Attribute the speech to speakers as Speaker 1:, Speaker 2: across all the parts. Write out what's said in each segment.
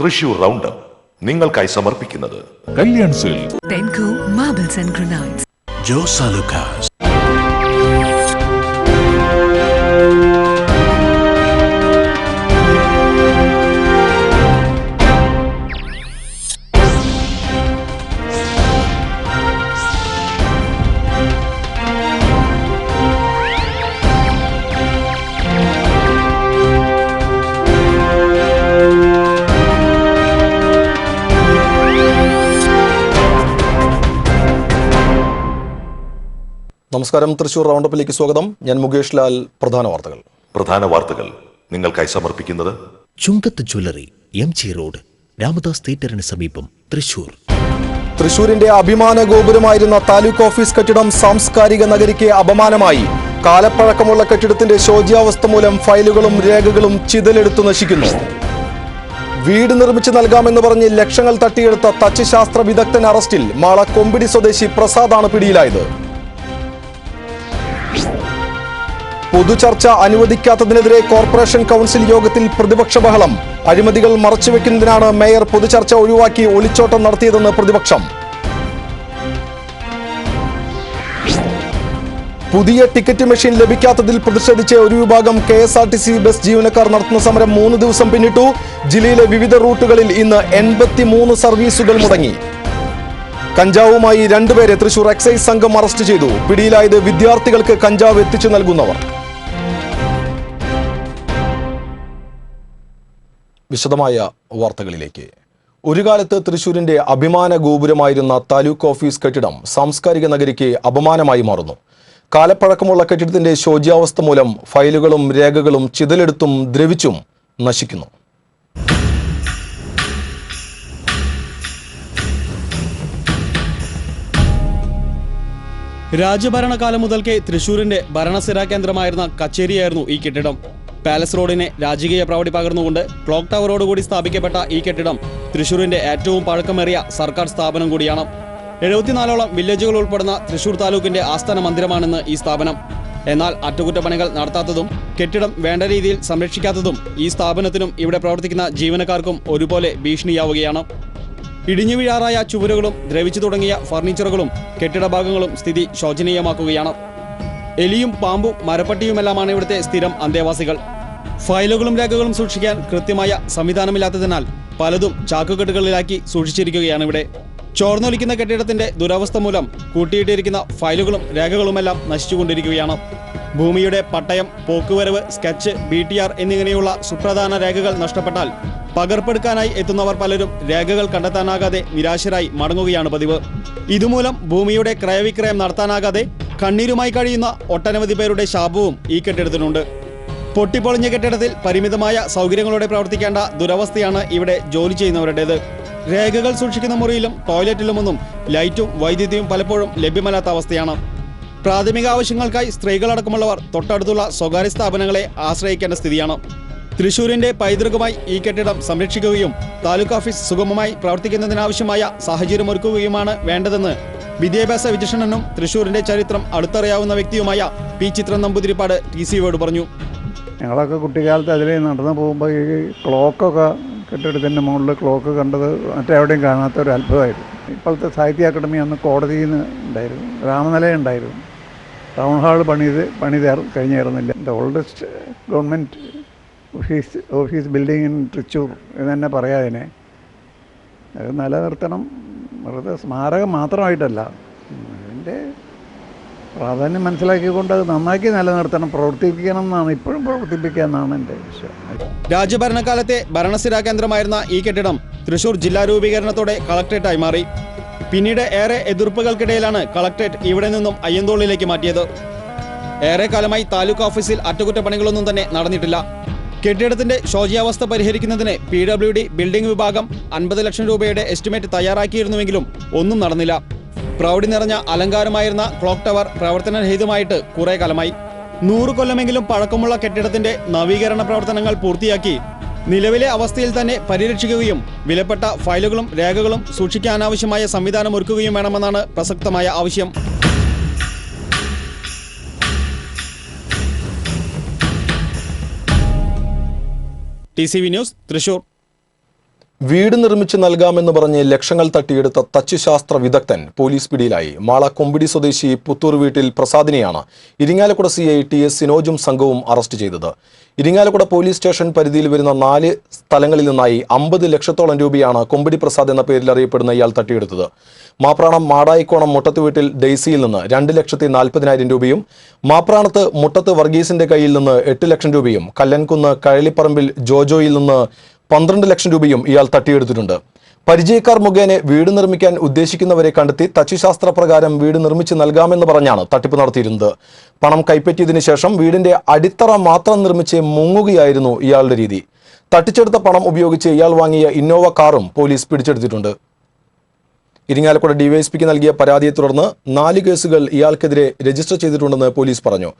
Speaker 1: Thrissur round നിങ്ങൾക്കായി സമർപ്പിക്കുന്നത് Kalyan
Speaker 2: Silks
Speaker 3: Jose
Speaker 4: നമസ്കാരം തൃശൂർ റൗണ്ടപ്പിലേക്ക് സ്വാഗതം ഞാൻ മുകേഷ് ലാൽ പ്രധാന വാർത്തകൾ
Speaker 1: പ്രധാന വാർത്തകൾ നിങ്ങൾക്കായി സമർപ്പിക്കുന്നത്
Speaker 2: Chungath jewellery M G road Ramadas തിയേറ്ററിന് സമീപം തൃശൂർ
Speaker 5: തൃശൂരിന്റെ അഭിമാന ഗോപുരമായിരുന്ന താലൂക്ക് ഓഫീസ് കെട്ടിടം സാംസ്കാരിക നഗരിക്ക് അപമാനമായി കാലപ്പഴക്കമുള്ള കെട്ടിടത്തിന്റെ ശോച്യാവസ്ഥ മൂലം ഫയലുകളും രേഖകളും ചിതലെടുത്തു നശിക്കുന്നു വീട് നിർമ്മിച്ചു നൽകാമെന്ന് പറഞ്ഞ് ലക്ഷങ്ങൾ തട്ടിയെടുത്ത തച്ചുശാസ്ത്ര വിദഗ്ധൻ അറസ്റ്റിൽ മാള കൊമ്പിടി സ്വദേശി പ്രസാദാണ് പിടിയിലായത് പൊതുചർച്ച അനുവദിക്കാത്തതിനെതിരെ കോർപ്പറേഷൻ കൗൺസിൽ യോഗത്തിൽ പ്രതിപക്ഷ ബഹളം അഴിമതികൾ മറച്ചുവെക്കുന്നതിനാണ് മേയർ പൊതുചർച്ച ഒഴിവാക്കി ഒളിച്ചോട്ടം നടത്തിയതെന്ന് പ്രതിപക്ഷം പുതിയ ടിക്കറ്റ് മെഷീൻ ലഭിക്കാത്തതിൽ പ്രതിഷേധിച്ച് ഒരു വിഭാഗം K S R T C bus ജീവനക്കാർ നടത്തുന്ന സമരം മൂന്ന് ദിവസം പിന്നിട്ടു ജില്ലയിലെ വിവിധ റൂട്ടുകളിൽ ഇന്ന് എൺപത്തിമൂന്ന് സർവീസുകൾ മുടങ്ങി കഞ്ചാവുമായി രണ്ടുപേരെ തൃശൂർ എക്സൈസ് സംഘം അറസ്റ്റ് ചെയ്തു പിടിയിലായത് വിദ്യാർത്ഥികൾക്ക് കഞ്ചാവ് എത്തിച്ചു നൽകുന്നവർ
Speaker 4: വിശദമായ വാർത്തകളിലേക്ക് ഒരു കാലത്ത് തൃശൂരിന്റെ അഭിമാന ഗോപുരമായിരുന്ന താലൂക്ക് ഓഫീസ് കെട്ടിടം സാംസ്കാരിക നഗരിക്ക് അപമാനമായി മാറുന്നു കാലപ്പഴക്കമുള്ള കെട്ടിടത്തിന്റെ ശോച്യാവസ്ഥ മൂലം ഫയലുകളും രേഖകളും ചിതലെടുത്തും ദ്രവിച്ചും നശിക്കുന്നു രാജഭരണകാലം മുതൽക്കേ തൃശൂരിന്റെ ഭരണസിരാ കേന്ദ്രമായിരുന്ന കച്ചേരിയായിരുന്നു ഈ കെട്ടിടം പാലസ് റോഡിനെ രാജകീയ പ്രൗഢി പകർന്നുകൊണ്ട് ക്ലോക്ക് ടവറോടുകൂടി സ്ഥാപിക്കപ്പെട്ട ഈ കെട്ടിടം തൃശൂരിന്റെ ഏറ്റവും പഴക്കമേറിയ സർക്കാർ സ്ഥാപനം കൂടിയാണ് എഴുപത്തിനാലോളം വില്ലേജുകൾ ഉൾപ്പെടുന്ന തൃശൂർ താലൂക്കിന്റെ ആസ്ഥാന മന്ദിരമാണെന്ന് ഈ സ്ഥാപനം എന്നാൽ അറ്റകുറ്റപ്പണികൾ നടത്താത്തതും കെട്ടിടം വേണ്ട രീതിയിൽ സംരക്ഷിക്കാത്തതും ഈ സ്ഥാപനത്തിനും ഇവിടെ പ്രവർത്തിക്കുന്ന ജീവനക്കാർക്കും ഒരുപോലെ ഭീഷണിയാവുകയാണ് ഇടിഞ്ഞു വീഴാറായ ചുവരുകളും ദ്രവിച്ചു തുടങ്ങിയ ഫർണിച്ചറുകളും കെട്ടിടഭാഗങ്ങളും സ്ഥിതി ശോചനീയമാക്കുകയാണ് എലിയും പാമ്പും മരപ്പട്ടിയുമെല്ലാമാണ് ഇവിടുത്തെ സ്ഥിരം അന്തേവാസികൾ ഫയലുകളും രേഖകളും സൂക്ഷിക്കാൻ കൃത്യമായ സംവിധാനമില്ലാത്തതിനാൽ പലതും ചാക്കുകെട്ടുകളിലാക്കി സൂക്ഷിച്ചിരിക്കുകയാണ് ഇവിടെ ചോർന്നൊലിക്കുന്ന കെട്ടിടത്തിന്റെ ദുരവസ്ഥ മൂലം കൂട്ടിയിട്ടിരിക്കുന്ന ഫയലുകളും രേഖകളുമെല്ലാം നശിച്ചുകൊണ്ടിരിക്കുകയാണ് ഭൂമിയുടെ പട്ടയം പോക്കുവരവ് സ്കെച്ച് ബി ടി ആർ എന്നിങ്ങനെയുള്ള സുപ്രധാന രേഖകൾ നഷ്ടപ്പെട്ടാൽ പകർപ്പെടുക്കാനായി എത്തുന്നവർ പലരും രേഖകൾ കണ്ടെത്താനാകാതെ നിരാശരായി മടങ്ങുകയാണ് പതിവ് ഇതുമൂലം ഭൂമിയുടെ ക്രയവിക്രയം നടത്താനാകാതെ കണ്ണീരുമായി കഴിയുന്ന ഒട്ടനവധി പേരുടെ ശാപവും ഈ കെട്ടിടത്തിനുണ്ട് പൊട്ടിപ്പൊളിഞ്ഞ കെട്ടിടത്തിൽ പരിമിതമായ സൗകര്യങ്ങളോടെ പ്രവർത്തിക്കേണ്ട ദുരവസ്ഥയാണ് ഇവിടെ ജോലി ചെയ്യുന്നവരുടേത് രേഖകൾ സൂക്ഷിക്കുന്ന മുറിയിലും ടോയ്ലറ്റിലുമൊന്നും ലൈറ്റും വൈദ്യുതിയും പലപ്പോഴും ലഭ്യമല്ലാത്ത അവസ്ഥയാണ് പ്രാഥമിക ആവശ്യങ്ങൾക്കായി സ്ത്രീകളടക്കമുള്ളവർ തൊട്ടടുത്തുള്ള സ്വകാര്യ സ്ഥാപനങ്ങളെ ആശ്രയിക്കേണ്ട സ്ഥിതിയാണ് തൃശൂരിന്റെ പൈതൃകമായി ഈ കെട്ടിടം സംരക്ഷിക്കുകയും താലൂക്ക് ഓഫീസ് സുഗമമായി പ്രവർത്തിക്കുന്നതിനാവശ്യമായ ഒരുക്കുകയുമാണ് വേണ്ടതെന്ന് വിദ്യാഭ്യാസ വിചക്ഷണനും തൃശൂരിന്റെ ചരിത്രം അടുത്തറിയാവുന്ന വ്യക്തിയുമായ പി ചിത്രം നമ്പൂതിരിപ്പാട് ടി സിയോട് പറഞ്ഞു ഞങ്ങളൊക്കെ കുട്ടിക്കാലത്ത് അതിലേ നടന്നു പോകുമ്പോൾ ഈ ക്ലോക്കൊക്കെ കെട്ടിടത്തിൻ്റെ മുകളിൽ ക്ലോക്ക് കണ്ടത് മറ്റെവിടെയും കാണാത്ത ഒരു അത്ഭുതമായിരുന്നു ഇപ്പോഴത്തെ സാഹിത്യ അക്കാദമി അന്ന് കോടതിയിൽ നിന്ന് ഉണ്ടായിരുന്നു രാമനിലയം ഉണ്ടായിരുന്നു ടൗൺ ഹാൾ പണിത് പണി കഴിഞ്ഞു കയറുന്നില്ല oldest government office office building in Thrissur എന്ന് തന്നെ പറയാം അതിനെ അത് നിലനിർത്തണം വെറുതെ സ്മാരകം മാത്രമായിട്ടല്ല അതിൻ്റെ പ്രാധാന്യം മനസ്സിലാക്കിക്കൊണ്ട് അത് നന്നാക്കി നിലനിർത്തണം പ്രവർത്തിപ്പിക്കണം എന്നാണ് ഇപ്പോഴും പ്രവർത്തിപ്പിക്കുക എന്നാണ് എൻ്റെ വിശ്വാസം രാജ്യഭരണകാലത്തെ ഭരണസ്ഥിരാ കേന്ദ്രമായിരുന്ന ഈ കെട്ടിടം തൃശൂർ ജില്ലാ രൂപീകരണത്തോടെ കളക്ട്രേറ്റായി മാറി പിന്നീട് ഏറെ എതിർപ്പുകൾക്കിടയിലാണ് കളക്ടറേറ്റ് ഇവിടെ നിന്നും അയ്യന്തോളിലേക്ക് മാറ്റിയത് ഏറെ കാലമായി താലൂക്ക് ഓഫീസിൽ അറ്റകുറ്റപ്പണികളൊന്നും തന്നെ നടന്നിട്ടില്ല കെട്ടിടത്തിന്റെ ശോചിയാവസ്ഥ പരിഹരിക്കുന്നതിന് പി ഡബ്ല്യു ഡി ബിൽഡിംഗ് വിഭാഗം അൻപത് ലക്ഷം രൂപയുടെ എസ്റ്റിമേറ്റ് തയ്യാറാക്കിയിരുന്നുവെങ്കിലും ഒന്നും നടന്നില്ല പ്രൗഢി നിറഞ്ഞ അലങ്കാരമായിരുന്ന ക്ലോക്ക് ടവർ പ്രവർത്തനരഹിതമായിട്ട് കുറേ കാലമായി നൂറ് കൊല്ലമെങ്കിലും പഴക്കമുള്ള കെട്ടിടത്തിന്റെ നവീകരണ പ്രവർത്തനങ്ങൾ പൂർത്തിയാക്കി നിലവിലെ അവസ്ഥയിൽ തന്നെ പരിരക്ഷിക്കുകയും വിലപ്പെട്ട ഫയലുകളും രേഖകളും സൂക്ഷിക്കാനാവശ്യമായ സംവിധാനം ഒരുക്കുകയും വേണമെന്നാണ് പ്രസക്തമായ ആവശ്യം T C V news Thrissur വീട് നിർമ്മിച്ച് നൽകാമെന്ന് പറഞ്ഞ് ലക്ഷങ്ങൾ തട്ടിയെടുത്ത തച്ചുശാസ്ത്ര വിദഗ്ധൻ പോലീസ് പിടിയിലായി മാള കൊമ്പിടി സ്വദേശി പുത്തൂർ വീട്ടിൽ പ്രസാദിനെയാണ് Irinjalakuda C I T S സിനോജും സംഘവും അറസ്റ്റ് ചെയ്തത് ഇരിങ്ങാലക്കുട പോലീസ് സ്റ്റേഷൻ പരിധിയിൽ വരുന്ന നാല് സ്ഥലങ്ങളിൽ നിന്നായി അമ്പത് ലക്ഷത്തോളം രൂപയാണ് കൊമ്പിടി പ്രസാദ് എന്ന പേരിൽ അറിയപ്പെടുന്ന ഇയാൾ തട്ടിയെടുത്തത് മാപ്രാണം മാടായിക്കോണം മുട്ടത്ത് വീട്ടിൽ ഡെയ്സിയിൽ നിന്ന് രണ്ട് ലക്ഷത്തി നാൽപ്പതിനായിരം രൂപയും മാപ്രാണത്ത് മുട്ടത്ത് വർഗീസിന്റെ കയ്യിൽ നിന്ന് എട്ട് ലക്ഷം രൂപയും കല്ലൻകുന്ന് കഴലിപ്പറമ്പിൽ ജോജോയിൽ നിന്ന് പന്ത്രണ്ട് ലക്ഷം രൂപയും ഇയാൾ തട്ടിയെടുത്തിട്ടുണ്ട് പരിചയക്കാർ മുഖേന വീട് നിർമ്മിക്കാൻ ഉദ്ദേശിക്കുന്നവരെ കണ്ടെത്തി തച്ചുശാസ്ത്ര പ്രകാരം വീട് നിർമ്മിച്ച് നൽകാമെന്ന് പറഞ്ഞാണ് തട്ടിപ്പ് നടത്തിയിരുന്നത് പണം കൈപ്പറ്റിയതിനു ശേഷം വീടിന്റെ അടിത്തറ മാത്രം നിർമ്മിച്ച് മുങ്ങുകയായിരുന്നു ഇയാളുടെ രീതി തട്ടിച്ചെടുത്ത പണം ഉപയോഗിച്ച് ഇയാൾ വാങ്ങിയ ഇന്നോവ കാറും പോലീസ് പിടിച്ചെടുത്തിട്ടുണ്ട് ഇരിങ്ങാലക്കുട ഡിവൈഎസ്പിക്ക് നൽകിയ പരാതിയെ തുടർന്ന് നാല് കേസുകൾ ഇയാൾക്കെതിരെ രജിസ്റ്റർ ചെയ്തിട്ടുണ്ടെന്ന് പോലീസ് പറഞ്ഞു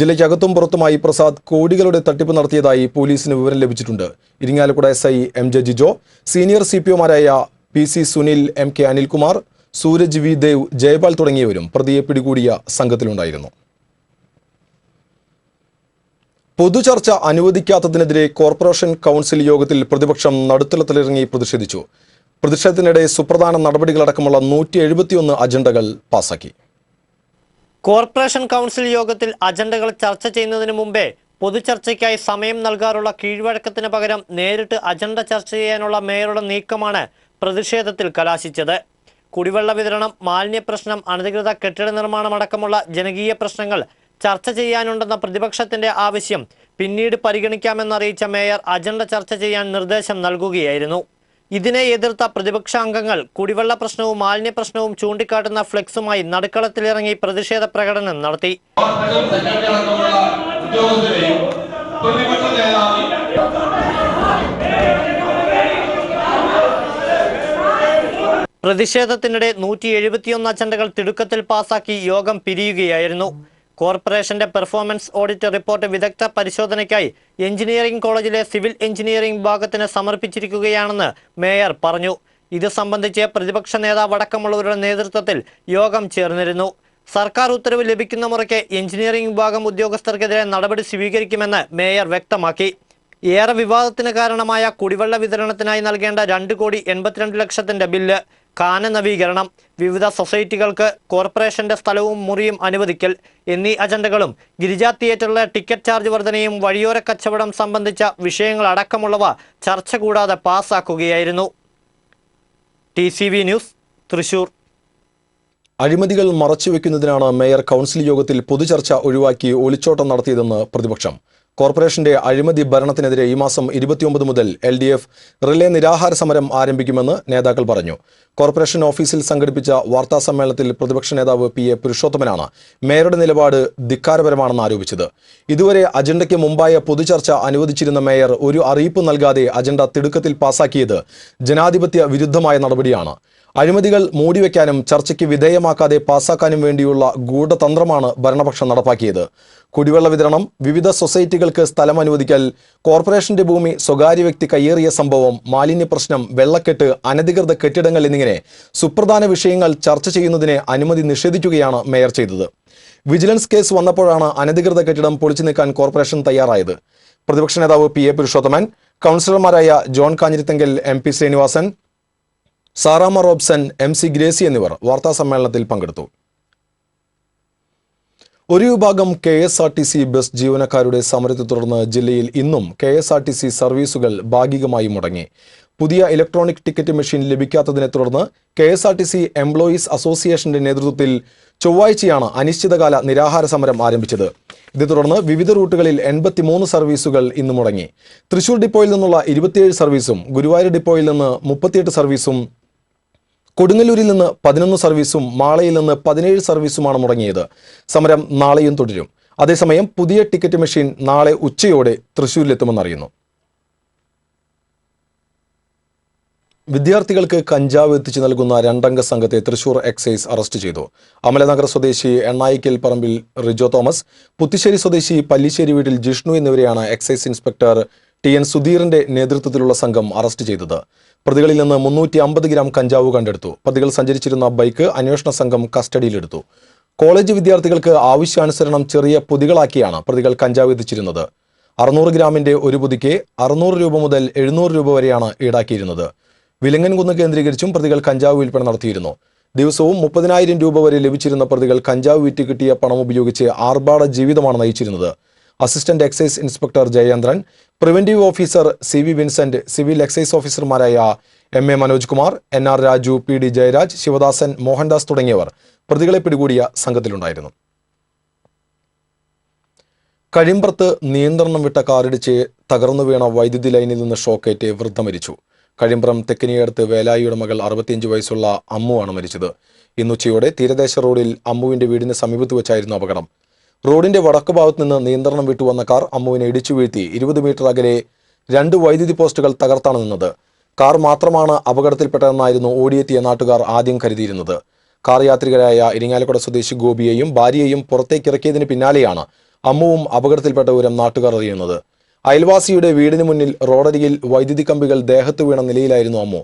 Speaker 4: ജില്ലയ്ക്കകത്തും പുറത്തുമായി പ്രസാദ് കോടികളുടെ തട്ടിപ്പ് നടത്തിയതായി പോലീസിന് വിവരം ലഭിച്ചിട്ടുണ്ട് Irinjalakuda S I M J Jijo senior C P ഒമാരായ P C Sunil M K Anilkumar Sooraj V Dev Jayapal തുടങ്ങിയവരും പ്രതിയെ പിടികൂടിയ സംഘത്തിലുണ്ടായിരുന്നു പൊതുചർച്ച അനുവദിക്കാത്തതിനെതിരെ കോർപ്പറേഷൻ കൗൺസിൽ യോഗത്തിൽ പ്രതിപക്ഷം നടുത്തളത്തിലിറങ്ങി പ്രതിഷേധിച്ചു പ്രതിഷേധത്തിനിടെ സുപ്രധാന നടപടികളടക്കമുള്ള നൂറ്റി എഴുപത്തിയൊന്ന് അജണ്ടകൾ പാസാക്കി കോർപ്പറേഷൻ കൗൺസിൽ യോഗത്തിൽ അജണ്ടകൾ ചർച്ച ചെയ്യുന്നതിന് മുമ്പേ പൊതുചർച്ചയ്ക്കായി സമയം നൽകാറുള്ള കീഴ്വഴക്കത്തിന് പകരം നേരിട്ട് അജണ്ട ചർച്ച ചെയ്യാനുള്ള മേയറുടെ നീക്കമാണ് പ്രതിഷേധത്തിൽ കലാശിച്ചത് കുടിവെള്ള വിതരണം മാലിന്യ പ്രശ്നം അനധികൃത കെട്ടിട നിർമ്മാണം അടക്കമുള്ള ജനകീയ പ്രശ്നങ്ങൾ ചർച്ച ചെയ്യാനുണ്ടെന്ന പ്രതിപക്ഷത്തിന്റെ ആവശ്യം പിന്നീട് പരിഗണിക്കാമെന്നറിയിച്ച മേയർ അജണ്ട ചർച്ച ചെയ്യാൻ നിർദ്ദേശം നൽകുകയായിരുന്നു ഇതിനെ എതിർത്ത പ്രതിപക്ഷാംഗങ്ങൾ കുടിവെള്ള പ്രശ്നവും മാലിന്യ പ്രശ്നവും ചൂണ്ടിക്കാട്ടുന്ന ഫ്ലെക്സുമായി നടുക്കളത്തിലിറങ്ങി പ്രതിഷേധ പ്രകടനം നടത്തി പ്രതിഷേധത്തിനിടെ നൂറ്റി എഴുപത്തിയൊന്ന് അജണ്ടകൾ തിടുക്കത്തിൽ പാസാക്കി യോഗം പിരിയുകയായിരുന്നു കോർപ്പറേഷന്റെ പെർഫോമൻസ് ഓഡിറ്റ് റിപ്പോർട്ട് വിദഗ്ധ പരിശോധനയ്ക്കായി എഞ്ചിനീയറിംഗ് കോളേജിലെ സിവിൽ എഞ്ചിനീയറിംഗ് വിഭാഗത്തിന് സമർപ്പിച്ചിരിക്കുകയാണെന്ന് മേയർ പറഞ്ഞു ഇത് സംബന്ധിച്ച് പ്രതിപക്ഷ നേതാവ് അടക്കമുള്ളവരുടെ നേതൃത്വത്തിൽ യോഗം ചേർന്നിരുന്നു സർക്കാർ ഉത്തരവ് ലഭിക്കുന്ന മുറയ്ക്ക് എഞ്ചിനീയറിംഗ് വിഭാഗം ഉദ്യോഗസ്ഥർക്കെതിരെ നടപടി സ്വീകരിക്കുമെന്ന് മേയർ വ്യക്തമാക്കി ഏറെ വിവാദത്തിന് കാരണമായ കുടിവെള്ള വിതരണത്തിനായി നൽകേണ്ട രണ്ട് കോടി എൺപത്തിരണ്ട് ലക്ഷത്തിന്റെ ബില്ല് കാന നവീകരണം വിവിധ സൊസൈറ്റികൾക്ക് കോർപ്പറേഷന്റെ സ്ഥലവും മുറിയും അനുവദിക്കൽ എന്നീ അജണ്ടകളും ഗിരിജ തിയേറ്ററിലെ ടിക്കറ്റ് ചാർജ് വർധനയും വഴിയോര കച്ചവടം സംബന്ധിച്ച വിഷയങ്ങളടക്കമുള്ളവ ചർച്ച കൂടാതെ പാസാക്കുകയായിരുന്നു ടി ന്യൂസ് തൃശൂർ അഴിമതികൾ മറച്ചുവെക്കുന്നതിനാണ് മേയർ കൗൺസിൽ യോഗത്തിൽ പൊതുചർച്ച ഒഴിവാക്കി ഒളിച്ചോട്ടം നടത്തിയതെന്ന് പ്രതിപക്ഷം കോർപ്പറേഷന്റെ അഴിമതി ഭരണത്തിനെതിരെ ഈ മാസം ഇരുപത്തിയൊമ്പത് മുതൽ എൽ ഡി എഫ് റിലേ നിരാഹാര സമരം ആരംഭിക്കുമെന്ന് നേതാക്കൾ പറഞ്ഞു കോർപ്പറേഷൻ ഓഫീസിൽ സംഘടിപ്പിച്ച വാർത്താ സമ്മേളനത്തിൽ പ്രതിപക്ഷ നേതാവ് പി എ പുരുഷോത്തമനാണ് മേയറുടെ നിലപാട് ധിക്കാരപരമാണെന്ന് ആരോപിച്ചത് ഇതുവരെ അജണ്ടയ്ക്ക് മുമ്പായ പൊതുചർച്ച അനുവദിച്ചിരുന്ന മേയർ ഒരു അറിയിപ്പ് നൽകാതെ അജണ്ട തിടുക്കത്തിൽ പാസാക്കിയത് ജനാധിപത്യ വിരുദ്ധമായ നടപടിയാണ് അഴിമതികൾ മൂടിവെക്കാനും ചർച്ചയ്ക്ക് വിധേയമാക്കാതെ പാസാക്കാനും വേണ്ടിയുള്ള ഗൂഢതന്ത്രമാണ് ഭരണപക്ഷം നടപ്പാക്കിയത് കുടിവെള്ള വിതരണം വിവിധ സൊസൈറ്റികൾക്ക് സ്ഥലം അനുവദിക്കൽ കോർപ്പറേഷന്റെ ഭൂമി സ്വകാര്യ വ്യക്തി കയ്യേറിയ സംഭവം മാലിന്യ പ്രശ്നം വെള്ളക്കെട്ട് അനധികൃത കെട്ടിടങ്ങൾ എന്നിങ്ങനെ സുപ്രധാന വിഷയങ്ങൾ ചർച്ച ചെയ്യുന്നതിന് അനുമതി നിഷേധിക്കുകയാണ് മേയർ ചെയ്തത് വിജിലൻസ് കേസ് വന്നപ്പോഴാണ് അനധികൃത കെട്ടിടം പൊളിച്ചു നീക്കാൻ കോർപ്പറേഷൻ തയ്യാറായത് പ്രതിപക്ഷ നേതാവ് പി എ പുരുഷോത്തമൻ കൗൺസിലർമാരായ ജോൺ കാഞ്ഞിരിത്തെങ്കിൽ M P Srinivasan Saramma Robson M C Gracy എന്നിവർ വാർത്താ സമ്മേളനത്തിൽ പങ്കെടുത്തു ഒരു വിഭാഗം K S R T C bus ജീവനക്കാരുടെ സമരത്തെ തുടർന്ന് ജില്ലയിൽ ഇന്നും K S R T C സർവീസുകൾ ഭാഗികമായി മുടങ്ങി പുതിയ ഇലക്ട്രോണിക് ടിക്കറ്റ് മെഷീൻ ലഭിക്കാത്തതിനെ തുടർന്ന് K S R T C employees അസോസിയേഷന്റെ നേതൃത്വത്തിൽ ചൊവ്വാഴ്ചയാണ് അനിശ്ചിതകാല നിരാഹാര സമരം ആരംഭിച്ചത് ഇതേ തുടർന്ന് വിവിധ റൂട്ടുകളിൽ എൺപത്തിമൂന്ന് സർവീസുകൾ ഇന്ന് മുടങ്ങി തൃശൂർ ഡിപ്പോയിൽ നിന്നുള്ള ഇരുപത്തിയേഴ് സർവീസും ഗുരുവായൂർ ഡിപ്പോയിൽ നിന്ന് മുപ്പത്തിയെട്ട് സർവീസും കൊടുങ്ങല്ലൂരിൽ നിന്ന് പതിനൊന്ന് സർവീസും മാളയിൽ നിന്ന് പതിനേഴ് സർവീസുമാണ് മുടങ്ങിയത് സമരം നാളെയും തുടരും അതേസമയം പുതിയ ടിക്കറ്റ് മെഷീൻ നാളെ ഉച്ചയോടെ തൃശൂരിലെത്തുമെന്നറിയുന്നു വിദ്യാർത്ഥികൾക്ക് കഞ്ചാവ് എത്തിച്ചു നൽകുന്ന രണ്ടംഗ സംഘത്തെ തൃശൂർ എക്സൈസ് അറസ്റ്റ് ചെയ്തു അമലനഗർ സ്വദേശി എണ്ണായിക്കൽ പറമ്പിൽ റിജോ തോമസ് പുത്തിശ്ശേരി സ്വദേശി പല്ലിശ്ശേരി വീട്ടിൽ ജിഷ്ണു എന്നിവരെയാണ് എക്സൈസ് ഇൻസ്പെക്ടർ ടി എൻ സുധീറിന്റെ നേതൃത്വത്തിലുള്ള സംഘം അറസ്റ്റ് ചെയ്തത് പ്രതികളിൽ നിന്ന് മുന്നൂറ്റി അമ്പത് ഗ്രാം കഞ്ചാവ് കണ്ടെടുത്തു പ്രതികൾ സഞ്ചരിച്ചിരുന്ന ബൈക്ക് അന്വേഷണ സംഘം കസ്റ്റഡിയിലെടുത്തു കോളേജ് വിദ്യാർത്ഥികൾക്ക് ആവശ്യാനുസരണം ചെറിയ പൊതികളാക്കിയാണ് പ്രതികൾ കഞ്ചാവ് എത്തിച്ചിരുന്നത് അറുന്നൂറ് ഗ്രാമിന്റെ ഒരു പുതിക്ക് അറുന്നൂറ് രൂപ മുതൽ എഴുന്നൂറ് രൂപ വരെയാണ് ഈടാക്കിയിരുന്നത് വിലങ്ങൻകുന്ന് കേന്ദ്രീകരിച്ചും പ്രതികൾ കഞ്ചാവ് വിൽപ്പന നടത്തിയിരുന്നു ദിവസവും മുപ്പതിനായിരം രൂപ വരെ ലഭിച്ചിരുന്ന പ്രതികൾ കഞ്ചാവ് വിറ്റ് കിട്ടിയ പണം ഉപയോഗിച്ച് ആർഭാട ജീവിതമാണ് നയിച്ചിരുന്നത് assistant excise inspector Jayendran preventive officer C V Vincent civil excise ഓഫീസർമാരായ M A Manoj Kumar N R Raju P D Jayaraj Sivadasan Mohandas തുടങ്ങിയവർ പ്രതികളെ പിടികൂടിയ സംഘത്തിലുണ്ടായിരുന്നു കഴിമ്പർത്ത് നിയന്ത്രണം വിട്ട കാറിടിച്ച് തകർന്നു വീണ വൈദ്യുതി ലൈനിൽ നിന്ന് ഷോക്കേറ്റ് വൃദ്ധ മരിച്ചു കഴിമ്പ്രം തെക്കിനിയടുത്ത് വേലായിയുടെ മകൾ അറുപത്തിയഞ്ച് വയസ്സുള്ള അമ്മുവാണ് മരിച്ചത് ഇന്നുച്ചയോടെ തീരദേശ റോഡിൽ അമ്മുവിന്റെ വീടിന് സമീപത്ത് വെച്ചായിരുന്നു അപകടം റോഡിന്റെ വടക്ക് ഭാഗത്ത് നിന്ന് നിയന്ത്രണം വിട്ടുവന്ന കാർ അമ്മുവിനെ ഇടിച്ചു വീഴ്ത്തി ഇരുപത് മീറ്റർ അകലെ രണ്ട് വൈദ്യുതി പോസ്റ്റുകൾ തകർത്താണ് നിന്നത് കാർ മാത്രമാണ് അപകടത്തിൽപ്പെട്ടതെന്നായിരുന്നു ഓടിയെത്തിയ നാട്ടുകാർ ആദ്യം കരുതിയിരുന്നത് കാർ യാത്രികരായ ഇരിങ്ങാലക്കുട സ്വദേശി ഗോപിയെയും ഭാര്യയെയും പുറത്തേക്ക് ഇറക്കിയതിന് പിന്നാലെയാണ് അമ്മുവും അപകടത്തിൽപ്പെട്ട വിവരം നാട്ടുകാർ അറിയുന്നത് അയൽവാസിയുടെ വീടിന് മുന്നിൽ റോഡരികിൽ വൈദ്യുതി കമ്പികൾ ദേഹത്ത് വീണ നിലയിലായിരുന്നു അമ്മു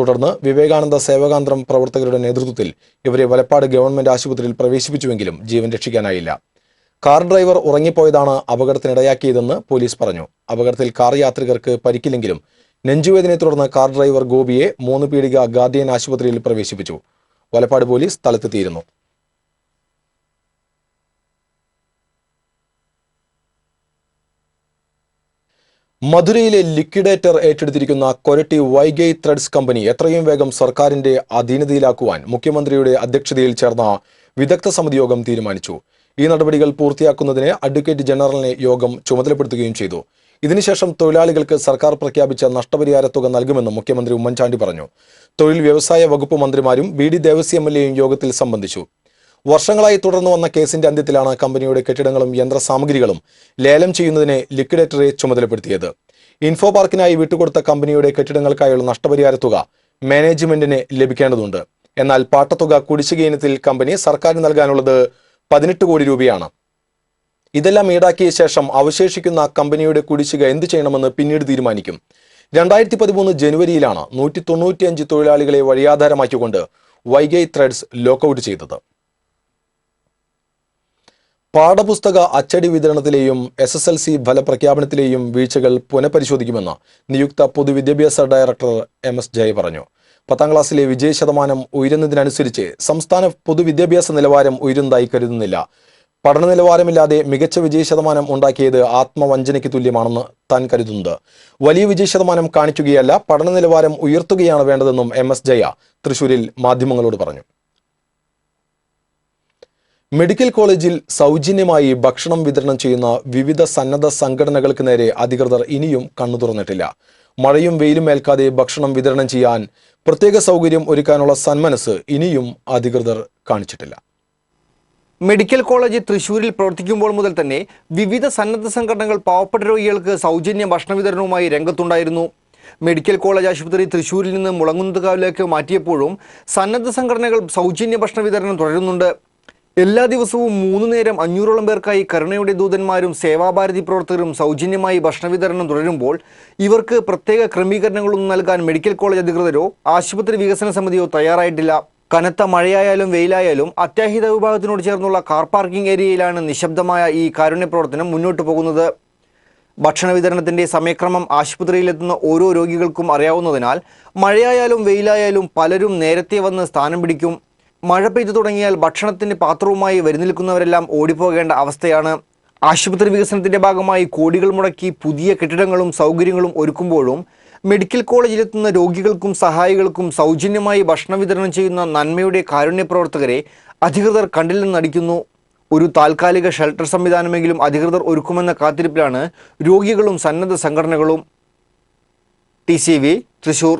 Speaker 4: തുടർന്ന് വിവേകാനന്ദ സേവകാന്തം പ്രവർത്തകരുടെ നേതൃത്വത്തിൽ ഇവരെ വലപ്പാട് ഗവൺമെന്റ് ആശുപത്രിയിൽ പ്രവേശിപ്പിച്ചുവെങ്കിലും ജീവൻ രക്ഷിക്കാനായില്ല കാർ ഡ്രൈവർ ഉറങ്ങിപ്പോയതാണ് അപകടത്തിനിടയാക്കിയതെന്ന് പോലീസ് പറഞ്ഞു അപകടത്തിൽ കാർ യാത്രികർക്ക് പരിക്കില്ലെങ്കിലും നെഞ്ചുവേദനയെ തുടർന്ന് കാർ ഡ്രൈവർ ഗോപിയെ മൂന്ന് പീടിക ഗാർഡിയൻ ആശുപത്രിയിൽ പ്രവേശിപ്പിച്ചു വലപ്പാട് പോലീസ് സ്ഥലത്തെത്തിയിരുന്നു മധുരയിലെ ലിക്വിഡേറ്റർ ഏറ്റെടുത്തിരിക്കുന്ന കൊരട്ടി വൈഗൈ ത്രെഡ്സ് കമ്പനി എത്രയും വേഗം സർക്കാരിന്റെ അധീനതയിലാക്കുവാൻ മുഖ്യമന്ത്രിയുടെ അധ്യക്ഷതയിൽ ചേർന്ന വിദഗ്ധ സമിതി യോഗം തീരുമാനിച്ചു ഈ നടപടികൾ പൂർത്തിയാക്കുന്നതിന് അഡ്വക്കേറ്റ് ജനറലിനെ യോഗം ചുമതലപ്പെടുത്തുകയും ചെയ്തു ഇതിനുശേഷം തൊഴിലാളികൾക്ക് സർക്കാർ പ്രഖ്യാപിച്ച നഷ്ടപരിഹാര തുക നൽകുമെന്നും മുഖ്യമന്ത്രി ഉമ്മൻചാണ്ടി പറഞ്ഞു തൊഴിൽ വ്യവസായ വകുപ്പ് മന്ത്രിമാരും B D Devasi M L എയും യോഗത്തിൽ സംബന്ധിച്ചു വർഷങ്ങളായി തുടർന്നു വന്ന കേസിന്റെ അന്ത്യത്തിലാണ് കമ്പനിയുടെ കെട്ടിടങ്ങളും യന്ത്രസാമഗ്രികളും ലേലം ചെയ്യുന്നതിന് ലിക്വിഡേറ്ററെ ചുമതലപ്പെടുത്തിയത് ഇൻഫോ പാർക്കിനായി വിട്ടുകൊടുത്ത കമ്പനിയുടെ കെട്ടിടങ്ങൾക്കായുള്ള നഷ്ടപരിഹാര തുക മാനേജ്മെന്റിന് ലഭിക്കേണ്ടതുണ്ട് എന്നാൽ പാട്ടത്തുക കുടിശ്ശിക ഇനത്തിൽ കമ്പനി സർക്കാരിന് നൽകാനുള്ളത് പതിനെട്ട് കോടി രൂപയാണ് ഇതെല്ലാം ഈടാക്കിയ ശേഷം അവശേഷിക്കുന്ന കമ്പനിയുടെ കുടിശ്ശിക എന്ത് ചെയ്യണമെന്ന് പിന്നീട് തീരുമാനിക്കും രണ്ടായിരത്തി പതിമൂന്ന് ജനുവരിയിലാണ് നൂറ്റി തൊണ്ണൂറ്റിയഞ്ച് തൊഴിലാളികളെ വഴിയാധാരമാക്കിക്കൊണ്ട് വൈഗൈ ത്രെഡ്സ് ലോക്കൌട്ട് ചെയ്തത് പാഠപുസ്തക അച്ചടി വിതരണത്തിലെയും എസ് എസ് എൽ സി ഫലപ്രഖ്യാപനത്തിലെയും വീഴ്ചകൾ പുനഃപരിശോധിക്കുമെന്ന് നിയുക്ത പൊതുവിദ്യാഭ്യാസ ഡയറക്ടർ എം എസ് ജയ പറഞ്ഞു പത്താം ക്ലാസ്സിലെ വിജയ ശതമാനം ഉയരുന്നതിനനുസരിച്ച് സംസ്ഥാന പൊതുവിദ്യാഭ്യാസ നിലവാരം ഉയരുന്നതായി കരുതുന്നില്ല പഠന നിലവാരമില്ലാതെ മികച്ച വിജയ ശതമാനം ഉണ്ടാക്കിയത് ആത്മവഞ്ചനയ്ക്ക് തുല്യമാണെന്ന് താൻ കരുതുന്നത് വലിയ വിജയ ശതമാനം കാണിക്കുകയല്ല പഠന നിലവാരം ഉയർത്തുകയാണ് വേണ്ടതെന്നും എം എസ് ജയ തൃശൂരിൽ മാധ്യമങ്ങളോട് പറഞ്ഞു മെഡിക്കൽ കോളേജിൽ സൗജന്യമായി ഭക്ഷണം വിതരണം ചെയ്യുന്ന വിവിധ സന്നദ്ധ സംഘടനകൾക്ക് നേരെ അധികൃതർ ഇനിയും കണ്ണു തുറന്നിട്ടില്ല മഴയും വെയിലും ഏൽക്കാതെ ഭക്ഷണം വിതരണം ചെയ്യാൻ പ്രത്യേക സൗകര്യം ഒരുക്കാനുള്ള സന്മനസ് ഇനിയും അധികൃതർ കാണിച്ചിട്ടില്ല മെഡിക്കൽ കോളേജ് തൃശൂരിൽ പ്രവർത്തിക്കുമ്പോൾ മുതൽ തന്നെ വിവിധ സന്നദ്ധ സംഘടനകൾ പാവപ്പെട്ട രോഗികൾക്ക് സൗജന്യ ഭക്ഷണ വിതരണവുമായി രംഗത്തുണ്ടായിരുന്നു മെഡിക്കൽ കോളേജ് ആശുപത്രി തൃശൂരിൽ നിന്ന് മുളങ്കുന്നതുകാവിലേക്ക് മാറ്റിയപ്പോഴും സന്നദ്ധ സംഘടനകൾ സൗജന്യ ഭക്ഷണ വിതരണം തുടരുന്നുണ്ട് എല്ലാ ദിവസവും മൂന്നു നേരം അഞ്ഞൂറോളം പേർക്കായി കരുണയുടെ ദൂതന്മാരും സേവാഭാരതി പ്രവർത്തകരും സൗജന്യമായി ഭക്ഷണ വിതരണം തുടരുമ്പോൾ ഇവർക്ക് പ്രത്യേക ക്രമീകരണങ്ങളൊന്നും നൽകാൻ മെഡിക്കൽ കോളേജ് അധികൃതരോ ആശുപത്രി വികസന സമിതിയോ തയ്യാറായിട്ടില്ല കനത്ത മഴയായാലും വെയിലായാലും അത്യാഹിത വിഭാഗത്തിനോട് ചേർന്നുള്ള കാർ പാർക്കിംഗ് ഏരിയയിലാണ് നിശബ്ദമായ ഈ കാരുണ്യ പ്രവർത്തനം മുന്നോട്ട് പോകുന്നത് ഭക്ഷണ വിതരണത്തിന്റെ സമയക്രമം ആശുപത്രിയിലെത്തുന്ന ഓരോ രോഗികൾക്കും അറിയാവുന്നതിനാൽ മഴയായാലും വെയിലായാലും പലരും നേരത്തെ വന്ന് സ്ഥാനം പിടിക്കും മഴ പെയ്തു തുടങ്ങിയാൽ ഭക്ഷണത്തിൻ്റെ പാത്രവുമായി നിൽക്കുന്നവരെല്ലാം ഓടിപ്പോകേണ്ട അവസ്ഥയാണ് ആശുപത്രി വികസനത്തിന്റെ ഭാഗമായി കോടികൾ മുടക്കി പുതിയ കെട്ടിടങ്ങളും സൗകര്യങ്ങളും ഒരുക്കുമ്പോഴും മെഡിക്കൽ കോളേജിലെത്തുന്ന രോഗികൾക്കും സഹായികൾക്കും സൗജന്യമായി ഭക്ഷണം വിതരണം ചെയ്യുന്ന നന്മയുടെ കാരുണ്യ പ്രവർത്തകരെ അധികൃതർ കണ്ടിൽ നിന്നടിക്കുന്നു ഒരു താൽക്കാലിക ഷെൽട്ടർ സംവിധാനമെങ്കിലും അധികൃതർ ഒരുക്കുമെന്ന കാത്തിരിപ്പിലാണ് രോഗികളും സന്നദ്ധ സംഘടനകളും ടി സി വി തൃശൂർ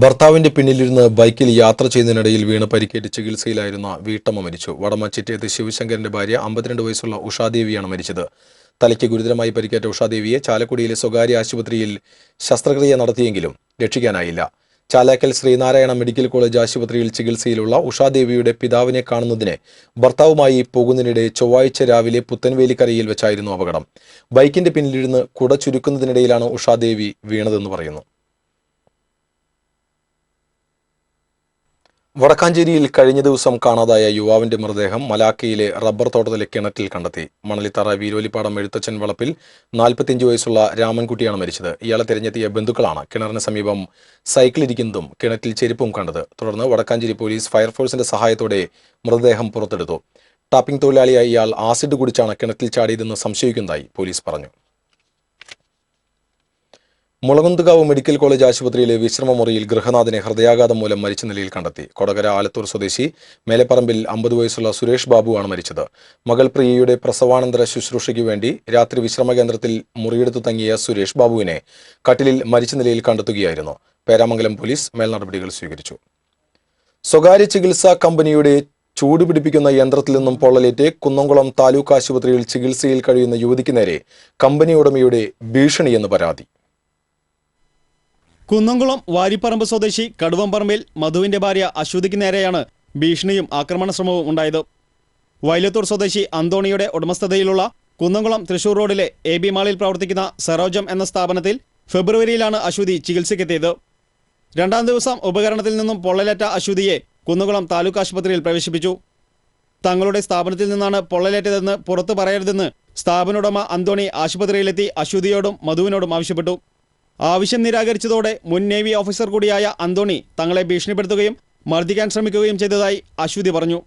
Speaker 4: ഭർത്താവിന്റെ പിന്നിലിരുന്ന് ബൈക്കിൽ യാത്ര ചെയ്യുന്നതിനിടയിൽ വീണ് പരിക്കേറ്റ് ചികിത്സയിലായിരുന്ന വീട്ടമ്മ മരിച്ചു വടമച്ചിറ്റേത് ശിവശങ്കറിന്റെ ഭാര്യ അമ്പത്തിരണ്ട് വയസ്സുള്ള ഉഷാദേവിയാണ് മരിച്ചത് തലയ്ക്ക് ഗുരുതരമായി പരിക്കേറ്റ ഉഷാദേവിയെ ചാലക്കുടിയിലെ സ്വകാര്യ ആശുപത്രിയിൽ ശസ്ത്രക്രിയ നടത്തിയെങ്കിലും രക്ഷിക്കാനായില്ല ചാലാക്കൽ ശ്രീനാരായണ മെഡിക്കൽ കോളേജ് ആശുപത്രിയിൽ ചികിത്സയിലുള്ള ഉഷാദേവിയുടെ പിതാവിനെ കാണുന്നതിന് ഭർത്താവുമായി പോകുന്നതിനിടെ ചൊവ്വാഴ്ച രാവിലെ പുത്തൻവേലിക്കരയിൽ വെച്ചായിരുന്നു അപകടം ബൈക്കിന്റെ പിന്നിലിരുന്ന് കുട ചുരുക്കുന്നതിനിടയിലാണ് ഉഷാദേവി വീണതെന്ന് പറയുന്നു വടക്കാഞ്ചേരിയിൽ കഴിഞ്ഞ ദിവസം കാണാതായ യുവാവിന്റെ മൃതദേഹം മലാക്കയിലെ റബ്ബർ തോട്ടത്തിലെ കിണറ്റിൽ കണ്ടെത്തി മണലിത്തറ വീരോലിപ്പാടം എഴുത്തച്ഛൻ വളപ്പിൽ നാൽപ്പത്തിയഞ്ച് വയസ്സുള്ള രാമൻകുട്ടിയാണ് മരിച്ചത് ഇയാളെ തിരഞ്ഞെത്തിയ ബന്ധുക്കളാണ് കിണറിന് സമീപം സൈക്കിളിരിക്കുന്നതും കിണറ്റിൽ ചെരുപ്പും കണ്ടത് തുടർന്ന് വടക്കാഞ്ചേരി പോലീസ് ഫയർഫോഴ്സിന്റെ സഹായത്തോടെ മൃതദേഹം പുറത്തെടുത്തു ടാപ്പിംഗ് തൊഴിലാളിയായ ഇയാൾ ആസിഡ് കുടിച്ചാണ് കിണറ്റിൽ ചാടിയതെന്ന് സംശയിക്കുന്നതായി പോലീസ് പറഞ്ഞു മുളകുന്തുകാവ് മെഡിക്കൽ കോളേജ് ആശുപത്രിയിലെ വിശ്രമമുറിയിൽ ഗൃഹനാഥനെ ഹൃദയാഘാതം മൂലം മരിച്ച നിലയിൽ കണ്ടെത്തി കൊടകര ആലത്തൂർ സ്വദേശി മേലപ്പറമ്പിൽ അമ്പത് വയസ്സുള്ള സുരേഷ് ബാബുവാണ് മരിച്ചത് മകൾ പ്രിയയുടെ പ്രസവാനന്തര ശുശ്രൂഷയ്ക്ക് വേണ്ടി രാത്രി വിശ്രമ കേന്ദ്രത്തിൽ മുറിയെടുത്തു തങ്ങിയ സുരേഷ് ബാബുവിനെ കട്ടിലിൽ മരിച്ച നിലയിൽ കണ്ടെത്തുകയായിരുന്നു പേരാമംഗലം പോലീസ് മേൽനടപടികൾ സ്വീകരിച്ചു സ്വകാര്യ ചികിത്സാ കമ്പനിയുടെ ചൂടുപിടിപ്പിക്കുന്ന യന്ത്രത്തിൽ നിന്നും പൊള്ളലേറ്റ് കുന്നംകുളം താലൂക്ക് ആശുപത്രിയിൽ ചികിത്സയിൽ കഴിയുന്ന യുവതിക്ക് നേരെ കമ്പനി ഉടമയുടെ ഭീഷണിയെന്ന് പരാതി കുന്നംകുളം വാരിപ്പറമ്പ് സ്വദേശി കടുവമ്പറമ്പിൽ മധുവിന്റെ ഭാര്യ അശ്വതിക്ക് നേരെയാണ് ഭീഷണിയും ആക്രമണ ശ്രമവും ഉണ്ടായത് വൈലത്തൂർ സ്വദേശി അന്തോണിയുടെ ഉടമസ്ഥതയിലുള്ള കുന്നംകുളം തൃശൂർ റോഡിലെ എ ബി മാളിൽ പ്രവർത്തിക്കുന്ന സെറോജം എന്ന സ്ഥാപനത്തിൽ ഫെബ്രുവരിയിലാണ് അശ്വതി ചികിത്സയ്ക്കെത്തിയത് രണ്ടാം ദിവസം ഉപകരണത്തിൽ നിന്നും പൊള്ളലേറ്റ അശ്വതിയെ കുന്നുകുളം താലൂക്ക് ആശുപത്രിയിൽ പ്രവേശിപ്പിച്ചു തങ്ങളുടെ സ്ഥാപനത്തിൽ നിന്നാണ് പൊള്ളലേറ്റതെന്ന് പുറത്തു പറയരുതെന്ന് സ്ഥാപനോടമ അന്തോണി ആശുപത്രിയിലെത്തി അശ്വതിയോടും മധുവിനോടും ആവശ്യപ്പെട്ടു ആവശ്യം നിരാകരിച്ചതോടെ മുൻ നേവി ഓഫീസർ കൂടിയായ അന്തോണി തങ്ങളെ ഭീഷണിപ്പെടുത്തുകയും മർദ്ദിക്കാൻ ശ്രമിക്കുകയും ചെയ്തതായി അശ്വതി പറഞ്ഞു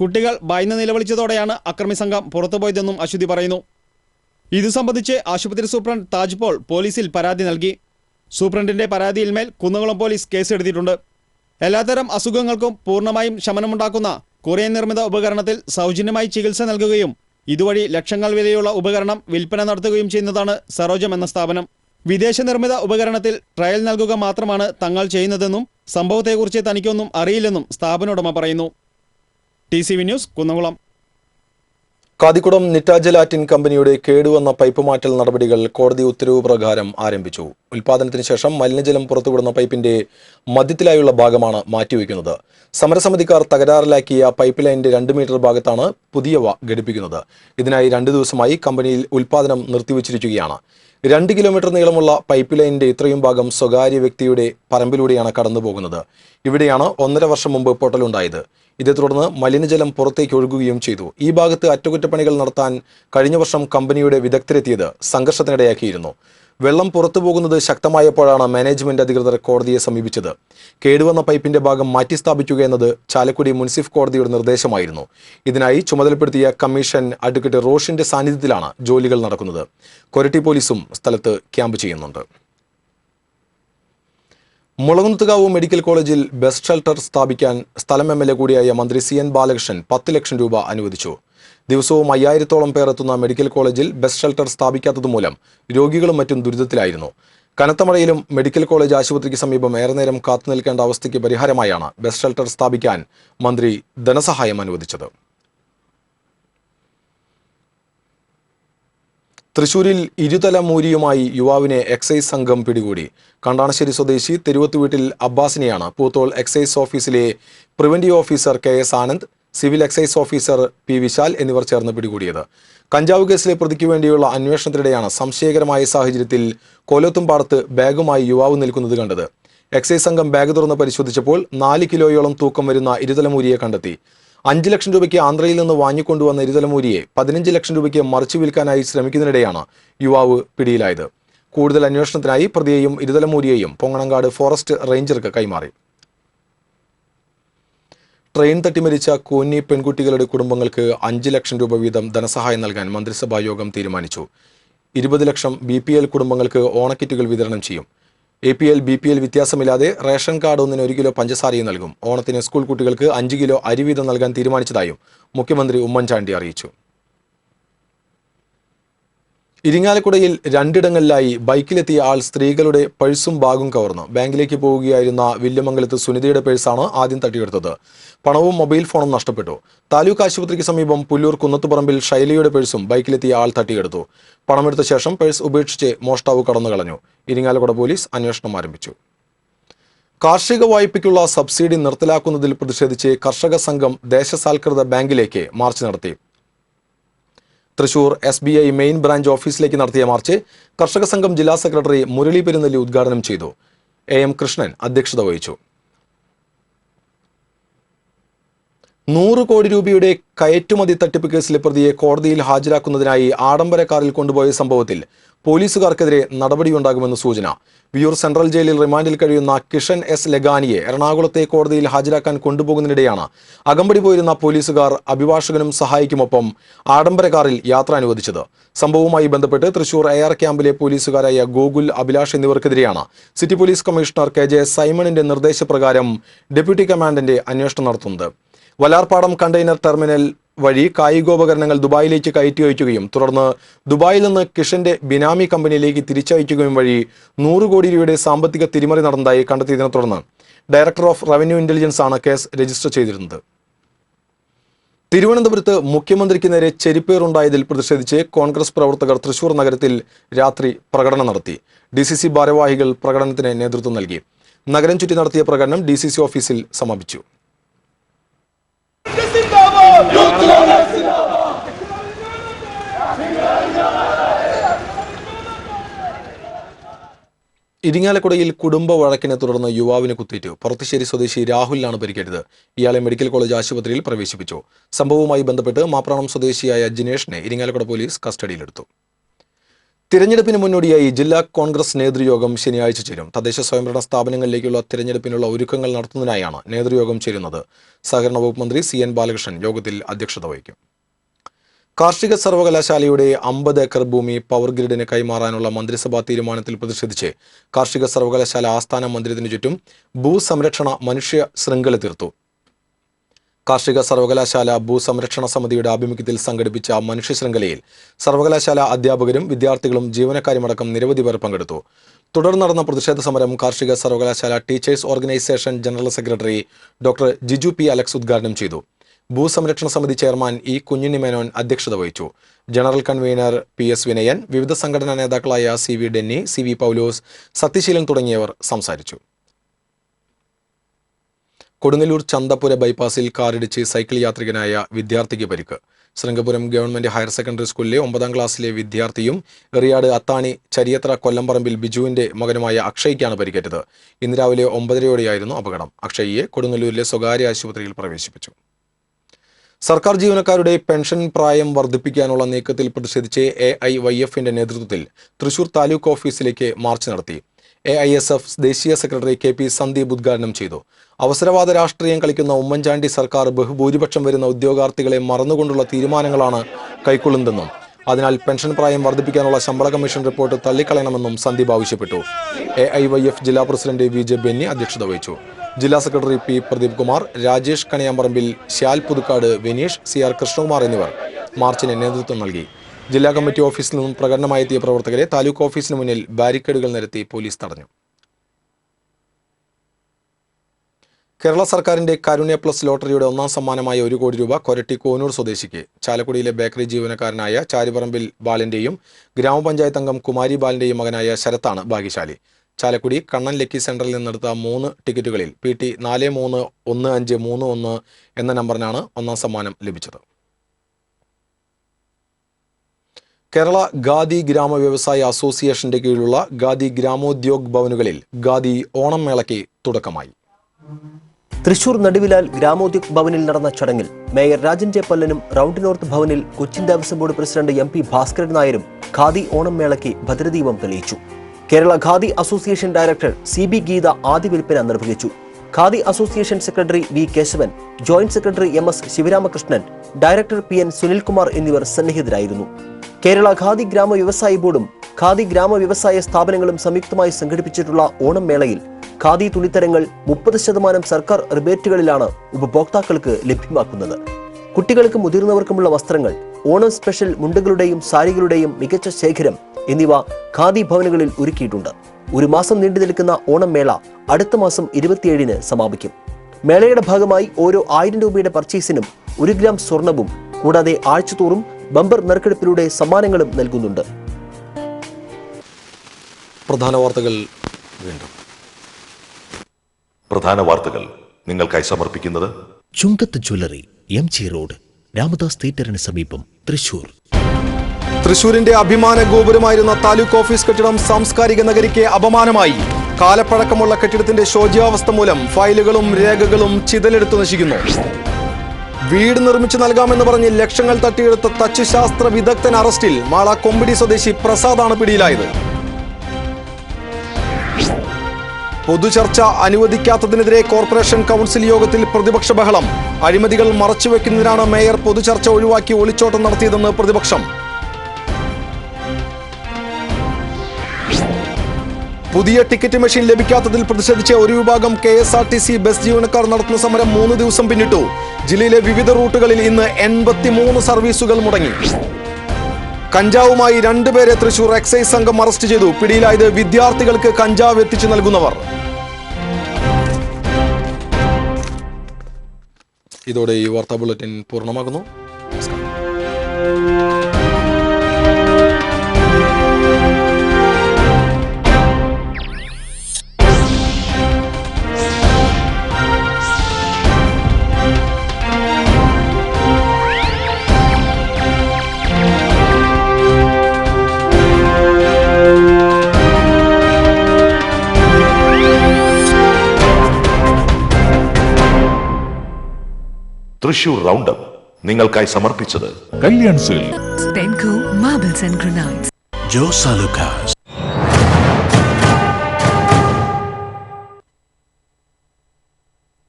Speaker 4: കുട്ടികൾ ഭയന്ന് നിലവിളിച്ചതോടെയാണ് അക്രമി സംഘം പുറത്തുപോയതെന്നും അശ്വതി പറയുന്നു ഇതു സംബന്ധിച്ച് ആശുപത്രി സൂപ്രണ്ട് താജ്പോൾ പോലീസിൽ പരാതി നൽകി സൂപ്രണ്ടിന്റെ പരാതിയിന്മേൽ കുന്നംകുളം പോലീസ് കേസെടുത്തിട്ടുണ്ട് എല്ലാത്തരം അസുഖങ്ങൾക്കും പൂർണ്ണമായും ശമനമുണ്ടാക്കുന്ന കൊറിയൻ നിർമ്മിത ഉപകരണത്തിൽ സൗജന്യമായി ചികിത്സ നൽകുകയും ഇതുവഴി ലക്ഷങ്ങൾ വിലയുള്ള ഉപകരണം വിൽപ്പന നടത്തുകയും ചെയ്യുന്നതാണ് സരോജം എന്ന സ്ഥാപനം വിദേശ നിർമ്മിത ഉപകരണത്തിൽ ട്രയൽ നൽകുക മാത്രമാണ് തങ്ങൾ ചെയ്യുന്നതെന്നും സംഭവത്തെക്കുറിച്ച് തനിക്കൊന്നും അറിയില്ലെന്നും സ്ഥാപന പറയുന്നു T C V news Kunnamkulam Kathikudam Nitta Gelatin കമ്പനിയുടെ കേടുവന്ന പൈപ്പ് മാറ്റൽ നടപടികൾ കോടതി ഉത്തരവ് പ്രകാരം ആരംഭിച്ചു ഉൽപാദനത്തിന് ശേഷം മലിനജലം പുറത്തുവിടുന്ന പൈപ്പിന്റെ മധ്യത്തിലായുള്ള ഭാഗമാണ് മാറ്റിവെക്കുന്നത് സമരസമിതിക്കാർ തകരാറിലാക്കിയ പൈപ്പ് ലൈനിന്റെ രണ്ട് മീറ്റർ ഭാഗത്താണ് പുതിയവ ഘടിപ്പിക്കുന്നത് ഇതിനായി രണ്ട് ദിവസമായി കമ്പനിയിൽ ഉൽപാദനം നിർത്തിവച്ചിരിക്കുകയാണ് രണ്ട് കിലോമീറ്റർ നീളമുള്ള പൈപ്പ് ലൈനിന്റെ ഇത്രയും ഭാഗം സ്വകാര്യ വ്യക്തിയുടെ പറമ്പിലൂടെയാണ് കടന്നു പോകുന്നത് ഇവിടെയാണ് ഒന്നര വർഷം മുമ്പ് പൊട്ടലുണ്ടായത് ഇതേ തുടർന്ന് മലിനജലം പുറത്തേക്ക് ഒഴുകുകയും ചെയ്തു ഈ ഭാഗത്ത് അറ്റകുറ്റപ്പണികൾ നടത്താൻ കഴിഞ്ഞ വർഷം കമ്പനിയുടെ വിദഗ്ധരെത്തിയത് സംഘർഷത്തിനിടയാക്കിയിരുന്നു വെള്ളം പുറത്തു പോകുന്നത് ശക്തമായപ്പോഴാണ് മാനേജ്മെന്റ് അധികൃതർ കോടതിയെ സമീപിച്ചത് കേടുവന്ന പൈപ്പിന്റെ ഭാഗം മാറ്റി സ്ഥാപിക്കുക എന്നത് ചാലക്കുടി മുനിസിഫ് കോടതിയുടെ നിർദ്ദേശമായിരുന്നു ഇതിനായി ചുമതലപ്പെടുത്തിയ കമ്മീഷൻ അഡ്വക്കേറ്റ് റോഷിന്റെ സാന്നിധ്യത്തിലാണ് ജോലികൾ നടക്കുന്നത് കൊരട്ടി പോലീസും സ്ഥലത്ത് ക്യാമ്പ് ചെയ്യുന്നുണ്ട് മുളകുന്നത്തുകാവ് മെഡിക്കൽ കോളേജിൽ ബസ് ഷെൽട്ടർ സ്ഥാപിക്കാൻ സ്ഥലം എം എൽ എ കൂടിയായ മന്ത്രി സി എൻ ബാലകൃഷ്ണൻ പത്ത് ലക്ഷം രൂപ അനുവദിച്ചു ദിവസവും അയ്യായിരത്തോളം പേർ എത്തുന്ന മെഡിക്കൽ കോളേജിൽ ബസ് ഷെൽട്ടർ സ്ഥാപിക്കാത്തതുമൂലം രോഗികളും മറ്റും ദുരിതത്തിലായിരുന്നു കനത്ത മഴയിലും മെഡിക്കൽ കോളേജ് ആശുപത്രിക്ക് സമീപം ഏറെ നേരം കാത്തുനിൽക്കേണ്ട അവസ്ഥയ്ക്ക് പരിഹാരമായാണ് ബസ് ഷെൽട്ടർ സ്ഥാപിക്കാൻ മന്ത്രി ധനസഹായം അനുവദിച്ചത് തൃശൂരിൽ ഇരുതല മൂരിയുമായി യുവാവിനെ എക്സൈസ് സംഘം പിടികൂടി കണ്ടാണശ്ശേരി സ്വദേശി തെരുവത്ത് വീട്ടിൽ അബ്ബാസിനെയാണ് പൂത്തോൾ എക്സൈസ് ഓഫീസിലെ preventive officer K S Anand civil excise officer P Vishal എന്നിവർ ചേർന്ന് പിടികൂടിയത് കഞ്ചാവ് കേസിലെ പ്രതിക്ക് വേണ്ടിയുള്ള അന്വേഷണത്തിനിടെയാണ് സംശയകരമായ സാഹചര്യത്തിൽ കൊലത്തും ബാഗുമായി യുവാവ് നിൽക്കുന്നത് കണ്ടത് എക്സൈസ് സംഘം ബാഗ് തുറന്ന് പരിശോധിച്ചപ്പോൾ നാല് കിലോയോളം തൂക്കം വരുന്ന ഇരുതലമൂരിയെ കണ്ടെത്തി അഞ്ച് ലക്ഷം രൂപയ്ക്ക് ആന്ധ്രയിൽ നിന്ന് വാങ്ങിക്കൊണ്ടുവന്ന ഇരുതലമൂരിയെ പതിനഞ്ച് ലക്ഷം രൂപയ്ക്ക് മറിച്ചു വിൽക്കാനായി ശ്രമിക്കുന്നതിനിടെയാണ് യുവാവ് പിടിയിലായത് കൂടുതൽ അന്വേഷണത്തിനായി പ്രതിയെയും ഇരുതലമൂരിയെയും പൊങ്ങണങ്കാട് ഫോറസ്റ്റ് റേഞ്ചർക്ക് കൈമാറി ട്രെയിൻ തട്ടി മരിച്ച കോന്നി പെൺകുട്ടികളുടെ കുടുംബങ്ങൾക്ക് അഞ്ച് ലക്ഷം രൂപ വീതം ധനസഹായം നൽകാൻ മന്ത്രിസഭാ യോഗം തീരുമാനിച്ചു ഇരുപത് ലക്ഷം ബി പി എൽ കുടുംബങ്ങൾക്ക് ഓണക്കിറ്റുകൾ വിതരണം ചെയ്യും A P L B P L വ്യത്യാസമില്ലാതെ റേഷൻ കാർഡ് ഒന്നിന് ഒരു കിലോ പഞ്ചസാരയും നൽകും ഓണത്തിന് സ്കൂൾ കുട്ടികൾക്ക് അഞ്ച് കിലോ അരി വീതം നൽകാൻ തീരുമാനിച്ചതായും മുഖ്യമന്ത്രി ഉമ്മൻചാണ്ടി അറിയിച്ചു ഇരിങ്ങാലക്കുടയിൽ രണ്ടിടങ്ങളിലായി ബൈക്കിലെത്തിയ ആൾ സ്ത്രീകളുടെ പഴ്സും ബാഗും കവർന്നു ബാങ്കിലേക്ക് പോവുകയായിരുന്ന വില്യമംഗലത്ത് സുനിതയുടെ പേഴ്സാണ് ആദ്യം തട്ടിയെടുത്തത് പണവും മൊബൈൽ ഫോണും നഷ്ടപ്പെട്ടു താലൂക്ക് ആശുപത്രിക്ക് സമീപം പുല്ലൂർ കുന്നത്തുപറമ്പിൽ ശൈലയുടെ പേഴ്സും ബൈക്കിലെത്തിയ ആൾ തട്ടിയെടുത്തു പണമെടുത്ത ശേഷം പേഴ്സ് ഉപേക്ഷിച്ച് മോഷ്ടാവ് കടന്നു കളഞ്ഞു ഇരിങ്ങാലക്കുട പോലീസ് അന്വേഷണം ആരംഭിച്ചു കാർഷിക വായ്പയ്ക്കുള്ള സബ്സിഡി നിർത്തലാക്കുന്നതിൽ പ്രതിഷേധിച്ച് കർഷക സംഘം ദേശസാൽകൃത ബാങ്കിലേക്ക് മാർച്ച് നടത്തി Thrissur S B I main branch ഓഫീസിലേക്ക് നടത്തിയ മാർച്ച് കർഷക സംഘം ജില്ലാ സെക്രട്ടറി മുരളി പെരുന്നല്ലി ഉദ്ഘാടനം ചെയ്തു എ എം കൃഷ്ണൻ അധ്യക്ഷത വഹിച്ചു നൂറ് കോടി രൂപയുടെ കയറ്റുമതി തട്ടിപ്പ് കേസിലെ പ്രതിയെ കോടതിയിൽ ഹാജരാക്കുന്നതിനായി ആഡംബര കാറിൽ കൊണ്ടുപോയ സംഭവത്തിൽ പോലീസുകാർക്കെതിരെ നടപടിയുണ്ടാകുമെന്ന് സൂചന വിയൂർ സെൻട്രൽ ജയിലിൽ റിമാൻഡിൽ കഴിയുന്ന കിഷൻ എസ് ലഗാനിയെ എറണാകുളത്തെ കോടതിയിൽ ഹാജരാക്കാൻ കൊണ്ടുപോകുന്നതിനിടെയാണ് അകമ്പടി പോയിരുന്ന പോലീസുകാർ അഭിഭാഷകനും സഹായിക്കുമൊപ്പം ആഡംബര കാറിൽ യാത്ര അനുവദിച്ചത് സംഭവവുമായി ബന്ധപ്പെട്ട് തൃശൂർ എ ആർ ക്യാമ്പിലെ പോലീസുകാരായ ഗോകുൽ അഭിലാഷ് എന്നിവർക്കെതിരെയാണ് city police commissioner K J സൈമണിന്റെ നിർദ്ദേശപ്രകാരം ഡെപ്യൂട്ടി കമാൻഡന്റ് അന്വേഷണം നടത്തുന്നത് വലാർപാടം കണ്ടെയ്നർ ടെർമിനൽ വഴി കായികോപകരണങ്ങൾ ദുബായിലേക്ക് കയറ്റി അയക്കുകയും തുടർന്ന് ദുബായിൽ നിന്ന് കിഷന്റെ ബിനാമി കമ്പനിയിലേക്ക് തിരിച്ചയക്കുകയും വഴി നൂറ് കോടി രൂപയുടെ സാമ്പത്തിക തിരിമറി നടന്നതായി കണ്ടെത്തിയതിനെ തുടർന്ന് ഡയറക്ടർ ഓഫ് റവന്യൂ ഇന്റലിജൻസ് ആണ് കേസ് രജിസ്റ്റർ ചെയ്തിരുന്നത് തിരുവനന്തപുരത്ത് മുഖ്യമന്ത്രിക്ക് നേരെ ചെരിപ്പേറുണ്ടായതിൽ പ്രതിഷേധിച്ച് കോൺഗ്രസ് പ്രവർത്തകർ തൃശൂർ നഗരത്തിൽ രാത്രി പ്രകടനം നടത്തി ഡി സി സി ഭാരവാഹികൾ പ്രകടനത്തിന് നേതൃത്വം നൽകി നഗരം ചുറ്റി നടത്തിയ പ്രകടനം ഡി സി സി ഓഫീസിൽ സമാപിച്ചു ഇരിങ്ങാലക്കുടയിൽ കുടുംബ വഴക്കിനെ തുടർന്ന് യുവാവിനെ കുത്തിയിട്ട് പുറത്തുശ്ശേരി സ്വദേശി രാഹുലിനാണ് പരിക്കേറ്റത് ഇയാളെ മെഡിക്കൽ കോളേജ് ആശുപത്രിയിൽ പ്രവേശിപ്പിച്ചു സംഭവവുമായി ബന്ധപ്പെട്ട് മാപ്രാണം സ്വദേശിയായ ജിനേഷിനെ ഇരിങ്ങാലക്കുട പോലീസ് കസ്റ്റഡിയിലെടുത്തു തിരഞ്ഞെടുപ്പിന് മുന്നോടിയായി ജില്ലാ കോൺഗ്രസ് നേതൃയോഗം ശനിയാഴ്ച ചേരും തദ്ദേശ സ്വയംഭരണ സ്ഥാപനങ്ങളിലേക്കുള്ള തിരഞ്ഞെടുപ്പിനുള്ള ഒരുക്കങ്ങൾ നടത്തുന്നതിനായാണ് നേതൃയോഗം ചേരുന്നത് സഹകരണ വകുപ്പ് മന്ത്രി സി എൻ ബാലകൃഷ്ണൻ യോഗത്തിൽ അധ്യക്ഷത വഹിക്കും കാർഷിക സർവകലാശാലയുടെ അമ്പത് ഏക്കർ ഭൂമി പവർ ഗ്രിഡിന് കൈമാറാനുള്ള മന്ത്രിസഭാ തീരുമാനത്തിൽ പ്രതിഷേധിച്ച് കാർഷിക സർവകലാശാല ആസ്ഥാന മന്ദിരത്തിനു ചുറ്റും ഭൂസംരക്ഷണ മനുഷ്യ ശൃംഖല തീർത്തു കാർഷിക സർവകലാശാല ഭൂസംരക്ഷണ സമിതിയുടെ ആഭിമുഖ്യത്തിൽ സംഘടിപ്പിച്ച മനുഷ്യ ശൃംഖലയിൽ സർവകലാശാല അധ്യാപകരും വിദ്യാർത്ഥികളും ജീവനക്കാരുമടക്കം നിരവധി പേർ പങ്കെടുത്തു തുടർന്ന് നടന്ന പ്രതിഷേധ സമരം കാർഷിക സർവകലാശാല teachers organisation general secretary doctor Jiju P Alex ഉദ്ഘാടനം ചെയ്തു ഭൂസംരക്ഷണ സമിതി ചെയർമാൻ ഇ കുഞ്ഞുണ്ണി മേനോൻ അധ്യക്ഷത വഹിച്ചു general convener P S Vinayan വിവിധ സംഘടനാ നേതാക്കളായ C V Denny C V Paulose Sathyaseelan തുടങ്ങിയവർ സംസാരിച്ചു കൊടുങ്ങല്ലൂർ ചന്തപുര ബൈപ്പാസിൽ കാറിടിച്ച് സൈക്കിൾ യാത്രികനായ വിദ്യാർത്ഥിക്ക് പരിക്ക് ശൃംഗപുരം ഗവൺമെന്റ് ഹയർ സെക്കൻഡറി സ്കൂളിലെ ഒമ്പതാം ക്ലാസ്സിലെ വിദ്യാർത്ഥിയും എറിയാട് അത്താണി ചരിയത്ര കൊല്ലംപറമ്പിൽ ബിജുവിന്റെ മകനുമായ അക്ഷയ്ക്കാണ് പരിക്കേറ്റത് ഇന്ന് രാവിലെ ഒമ്പതരയോടെയായിരുന്നു അപകടം അക്ഷയ്യെ കൊടുങ്ങല്ലൂരിലെ സ്വകാര്യ ആശുപത്രിയിൽ പ്രവേശിപ്പിച്ചു സർക്കാർ ജീവനക്കാരുടെ പെൻഷൻ പ്രായം വർദ്ധിപ്പിക്കാനുള്ള നീക്കത്തിൽ പ്രതിഷേധിച്ച് എ ഐ വൈ എഫിന്റെ നേതൃത്വത്തിൽ തൃശൂർ താലൂക്ക് ഓഫീസിലേക്ക് മാർച്ച് നടത്തി എ ഐ എസ് എഫ് ദേശീയ സെക്രട്ടറി കെ പി സന്ദീപ് ഉദ്ഘാടനം ചെയ്തു അവസരവാദ രാഷ്ട്രീയം കളിക്കുന്ന ഉമ്മൻചാണ്ടി സർക്കാർ ബഹുഭൂരിപക്ഷം വരുന്ന ഉദ്യോഗാർത്ഥികളെ മറന്നുകൊണ്ടുള്ള തീരുമാനങ്ങളാണ് കൈക്കൊള്ളുന്നതെന്നും അതിനാൽ പെൻഷൻ പ്രായം വർദ്ധിപ്പിക്കാനുള്ള ശമ്പള കമ്മീഷൻ റിപ്പോർട്ട് തള്ളിക്കളയണമെന്നും സന്ദീപ് ആവശ്യപ്പെട്ടു എ ഐ വൈ എഫ് ജില്ലാ പ്രസിഡന്റ് വി ജെ ബെന്നി അധ്യക്ഷത വഹിച്ചു ജില്ലാ secretary P Pradeep Kumar Rajesh Kaniyamparambil Shyal Puthukkad Vineesh C R Krishnakumar എന്നിവർ മാർച്ചിന് നേതൃത്വം നൽകി ജില്ലാ കമ്മിറ്റി ഓഫീസിൽ നിന്നും പ്രകടനമായെത്തിയ പ്രവർത്തകരെ താലൂക്ക് ഓഫീസിന് മുന്നിൽ ബാരിക്കേഡുകൾ നിരത്തി പോലീസ് തടഞ്ഞു കേരള സർക്കാരിന്റെ കരുണ്യ പ്ലസ് ലോട്ടറിയുടെ ഒന്നാം സമ്മാനമായ ഒരു കോടി രൂപ കൊരട്ടി കോനൂർ സ്വദേശിക്ക് ചാലക്കുടിയിലെ ബേക്കറി ജീവനക്കാരനായ ചാരിപറമ്പിൽ ബാലന്റെയും ഗ്രാമപഞ്ചായത്ത് അംഗം കുമാരി ബാലന്റെയും മകനായ ശരത്താണ് ഭാഗ്യശാലി ചാലക്കുടി കണ്ണൻ ലക്കി സെന്ററിൽ നിന്നെടുത്ത മൂന്ന് ടിക്കറ്റുകളിൽ പി ടി നാല് മൂന്ന് ഒന്ന് അഞ്ച് മൂന്ന് ഒന്ന് എന്ന നമ്പറിനാണ് ഒന്നാം സമ്മാനം ലഭിച്ചത് കേരള ഖാദി ഗ്രാമ വ്യവസായ അസോസിയേഷന്റെ കീഴിലുള്ള ഖാദി ഗ്രാമോദ്യോഗ് ഭവനുകളിൽ ഖാദി ഓണം മേളയ്ക്ക് തുടക്കമായി തൃശൂർ നടുവിലാൽ ഗ്രാമോദ്യോഗ് ഭവനിൽ നടന്ന ചടങ്ങിൽ മേയർ രാജൻ ജെ പല്ലനും റൗണ്ട് നോർത്ത് ഭവനിൽ Cochin Devaswom board president M P Bhaskaran നായരും ഖാദി ഓണം മേളയ്ക്ക് ഭദ്രദീപം തെളിയിച്ചു Kerala Khadi association director C B Geetha ആദ്യ വിൽപ്പന നിർവഹിച്ചു Khadi association secretary V Keshavan joint secretary M S Sivaramakrishnan director P N Sunilkumar എന്നിവർ സന്നിഹിതരായിരുന്നു കേരള ഖാദി ഗ്രാമ വ്യവസായ ബോർഡും ഖാദി ഗ്രാമ വ്യവസായ സ്ഥാപനങ്ങളും സംയുക്തമായി സംഘടിപ്പിച്ചിട്ടുള്ള ഓണം മേളയിൽ ഖാദി തുണിത്തരങ്ങൾ മുപ്പത് ശതമാനം സർക്കാർ റിബേറ്റുകളിലാണ് ഉപഭോക്താക്കൾക്ക് ലഭ്യമാക്കുന്നത് കുട്ടികൾക്കും മുതിർന്നവർക്കുമുള്ള വസ്ത്രങ്ങൾ ഓണം സ്പെഷ്യൽ മുണ്ടുകളുടെയും സാരികളുടെയും മികച്ച ശേഖരം എന്നിവ ഖാദി ഭവനുകളിൽ ഒരുക്കിയിട്ടുണ്ട് ഒരു മാസം നീണ്ടു നിൽക്കുന്ന ഓണം മേള അടുത്ത മാസം ഇരുപത്തിയേഴിന് സമാപിക്കും മേളയുടെ ഭാഗമായി ഓരോ ആയിരം രൂപയുടെ പർച്ചേസിനും ഒരു ഗ്രാം സ്വർണവും കൂടാതെ ആഴ്ചതോറും ബമ്പർ നറുക്കെടുപ്പിലൂടെ സമ്മാനങ്ങളും നൽകുന്നുണ്ട് പ്രധാന വാർത്തകൾ വീണ്ടും പ്രധാന വാർത്തകൾ നിങ്ങൾക്കായി സമർപ്പിക്കുന്നത് Chungath jewellery M G road Ramadas തിയേറ്ററിന് സമീപം തൃശൂർ തൃശൂരിന്റെ അഭിമാന ഗോപുരമായിരുന്ന താലൂക്ക് ഓഫീസ് കെട്ടിടം സാംസ്കാരിക നഗരിക്ക് അപമാനമായി കാലപ്പഴക്കമുള്ള കെട്ടിടത്തിന്റെ ശോച്യാവസ്ഥ മൂലം ഫയലുകളും രേഖകളും ചിതലെടുത്തു നശിക്കുന്നു വീട് നിർമ്മിച്ചു നൽകാമെന്ന് പറഞ്ഞ് ലക്ഷങ്ങൾ തട്ടിയെടുത്ത തച്ചുശാസ്ത്ര വിദഗ്ധൻ അറസ്റ്റിൽ മാള കൊമ്പിടി സ്വദേശി പ്രസാദാണ് പിടിയിലായത് പൊതുചർച്ച അനുവദിക്കാത്തതിനെതിരെ കോർപ്പറേഷൻ കൗൺസിൽ യോഗത്തിൽ പ്രതിപക്ഷ ബഹളം അഴിമതികൾ മറച്ചുവെക്കുന്നതിനാണ് മേയർ പൊതുചർച്ച ഒഴിവാക്കി ഒളിച്ചോട്ടം നടത്തിയതെന്ന് പ്രതിപക്ഷം പുതിയ ടിക്കറ്റ് മെഷീൻ ലഭിക്കാത്തതിൽ പ്രതിഷേധിച്ച ഒരു വിഭാഗം K S R T C bus ജീവനക്കാർ നടത്തുന്ന സമരം മൂന്ന് ദിവസം പിന്നിട്ടു ജില്ലയിലെ വിവിധ റൂട്ടുകളിൽ ഇന്ന് എൺപത്തിമൂന്ന് സർവീസുകൾ മുടങ്ങി കഞ്ചാവുമായി രണ്ടുപേരെ തൃശൂർ എക്സൈസ് സംഘം അറസ്റ്റ് ചെയ്തു പിടിയിലായത് വിദ്യാർത്ഥികൾക്ക് കഞ്ചാവ് എത്തിച്ചു നൽകുന്നവർ ഇതോടെ ഈ വാർത്താ ബുള്ളറ്റിൻ പൂർണ്ണമാകുന്നു നമസ്കാരം തൃശൂർ റൗണ്ടപ്പ് നിങ്ങൾക്കായി സമർപ്പിച്ചത് കല്യാൺ സിൽക്ക് ജോസ്